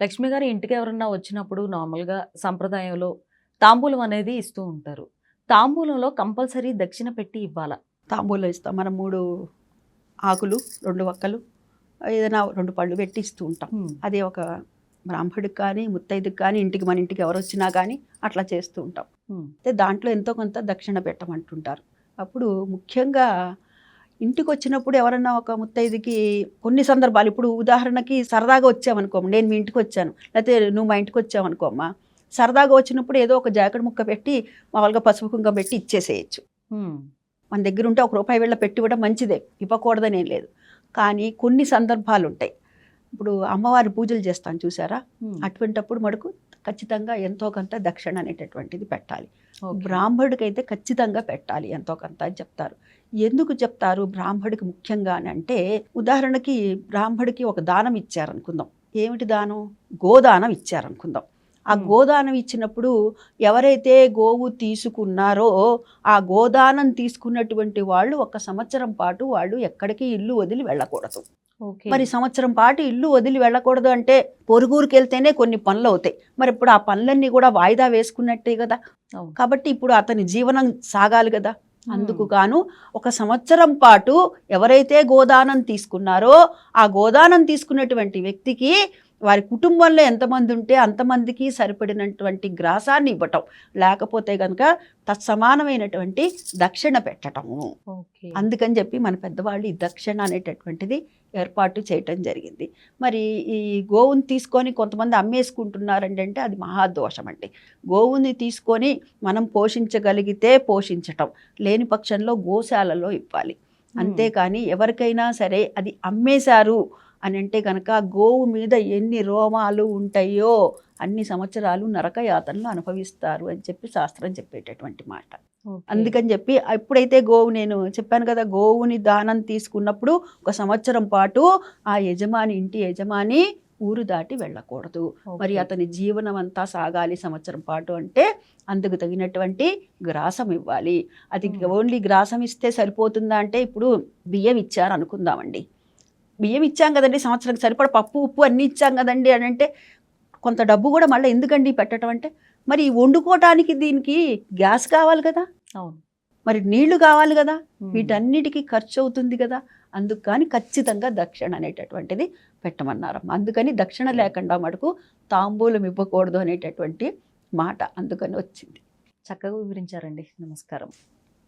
లక్ష్మి గారి ఇంటికి ఎవరన్నా వచ్చినప్పుడు నార్మల్గా సంప్రదాయంలో తాంబూలం అనేది ఇస్తూ ఉంటారు. తాంబూలంలో కంపల్సరీ దక్షిణ పెట్టి ఇవ్వాలా? తాంబూలం ఇస్తాం. మనం మూడు ఆకులు రెండు వక్కలు ఏదైనా రెండు పళ్ళు పెట్టి ఇస్తూ ఉంటాం. అదే ఒక బ్రాహ్మడికి కానీ ముత్తైదుకి కానీ ఇంటికి మన ఇంటికి ఎవరు వచ్చినా కానీ అట్లా చేస్తూ ఉంటాం. అయితే దాంట్లో ఎంతో కొంత దక్షిణ పెట్టమంటుంటారు. అప్పుడు ముఖ్యంగా ఇంటికి వచ్చినప్పుడు ఎవరన్నా ఒక ముత్తైదుకి కొన్ని సందర్భాలు ఇప్పుడు ఉదాహరణకి సరదాగా వచ్చామనుకో నేను మీ ఇంటికి వచ్చాను లేకపోతే నువ్వు మా ఇంటికి వచ్చావనుకోమ్మా సరదాగా వచ్చినప్పుడు ఏదో ఒక జాకెట్ ముక్క పెట్టి మామూలుగా పసుపు కుంకుమ పెట్టి ఇచ్చేసేయచ్చు. మన దగ్గర ఉంటే ఒక రూపాయి వెళ్ళ పెట్టి ఇవ్వడం మంచిదే ఇవ్వకూడదని ఏం లేదు. కానీ కొన్ని సందర్భాలు ఉంటాయి ఇప్పుడు అమ్మవారి పూజలు చేస్తాను చూసారా? అటువంటప్పుడు మటుకు ఖచ్చితంగా ఎంతో కొంత దక్షిణ అనేటటువంటిది పెట్టాలి. బ్రాహ్మడికి అయితే ఖచ్చితంగా పెట్టాలి ఎంతో కొంత అని చెప్తారు. ఎందుకు చెప్తారు? బ్రాహ్మడికి ముఖ్యంగా అని అంటే ఉదాహరణకి బ్రాహ్మడికి ఒక దానం ఇచ్చారనుకుందాం. ఏమిటి దానం? గోదానం ఇచ్చారనుకుందాం. ఆ. గోదానం ఇచ్చినప్పుడు ఎవరైతే గోవు తీసుకున్నారో ఆ గోదానం తీసుకున్నటువంటి వాళ్ళు ఒక సంవత్సరం పాటు వాళ్ళు ఎక్కడికి ఇల్లు వదిలి వెళ్ళకూడదు. మరి సంవత్సరం పాటు ఇల్లు వదిలి వెళ్ళకూడదు అంటే పొరుగురికి వెళ్తేనే కొన్ని పనులు అవుతాయి. మరి ఇప్పుడు ఆ పనులన్నీ కూడా వాయిదా వేసుకున్నట్టే కదా. కాబట్టి ఇప్పుడు అతని జీవనం సాగాలి కదా. అందుకు గాను ఒక సంవత్సరం పాటు ఎవరైతే గోదానం తీసుకున్నారో ఆ గోదానం తీసుకున్నటువంటి వ్యక్తికి వారి కుటుంబంలో ఎంతమంది ఉంటే అంతమందికి సరిపడినటువంటి గ్రాసాన్ని ఇవ్వటం లేకపోతే కనుక తత్సమానమైనటువంటి దక్షిణ పెట్టటము. ఓకే. అందుకని చెప్పి మన పెద్దవాళ్ళు ఈ దక్షిణ అనేటటువంటిది ఏర్పాటు చేయటం జరిగింది. మరి ఈ గోవుని తీసుకొని కొంతమంది అమ్మేసుకుంటున్నారండి అంటే అది మహాదోషం అండి. గోవుని తీసుకొని మనం పోషించగలిగితే పోషించటం లేని పక్షంలో గోశాలలో ఇవ్వాలి. అంతేకాని ఎవరికైనా సరే అది అమ్మేశారు అని అంటే కనుక గోవు మీద ఎన్ని రోమాలు ఉంటాయో అన్ని సంవత్సరాలు నరక యాతనలు అనుభవిస్తారు అని చెప్పి శాస్త్రం చెప్పేటటువంటి మాట. అందుకని చెప్పి ఎప్పుడైతే గోవు నేను చెప్పాను కదా గోవుని దానం తీసుకున్నప్పుడు ఒక సంవత్సరం పాటు ఆ యజమాని ఇంటి యజమాని ఊరు దాటి వెళ్ళకూడదు. మరి అతని జీవనం అంతా సాగాలి సంవత్సరం పాటు అంటే అందుకు తగినటువంటి గ్రాసం ఇవ్వాలి. అది. ఓన్లీ గ్రాసం ఇస్తే సరిపోతుందా అంటే ఇప్పుడు బియ్యం ఇచ్చారు అనుకుందామండి బియ్యం ఇచ్చాం కదండి సంవత్సరం సరిపడ పప్పు ఉప్పు అన్నీ ఇచ్చాం కదండి అని అంటే కొంత డబ్బు కూడా మళ్ళీ ఎందుకండి పెట్టడం అంటే మరి వండుకోవటానికి దీనికి గ్యాస్ కావాలి కదా? అవును. మరి నీళ్ళు కావాలి కదా? వీటన్నిటికీ ఖర్చు అవుతుంది కదా? అందుకు కానీ ఖచ్చితంగా దక్షిణ అనేటటువంటిది పెట్టమన్నారు అందుకని దక్షిణ లేకుండా మటుకు తాంబూలం ఇవ్వకూడదు అనేటటువంటి మాట అందుకని వచ్చింది. చక్కగా వివరించారండి. నమస్కారం.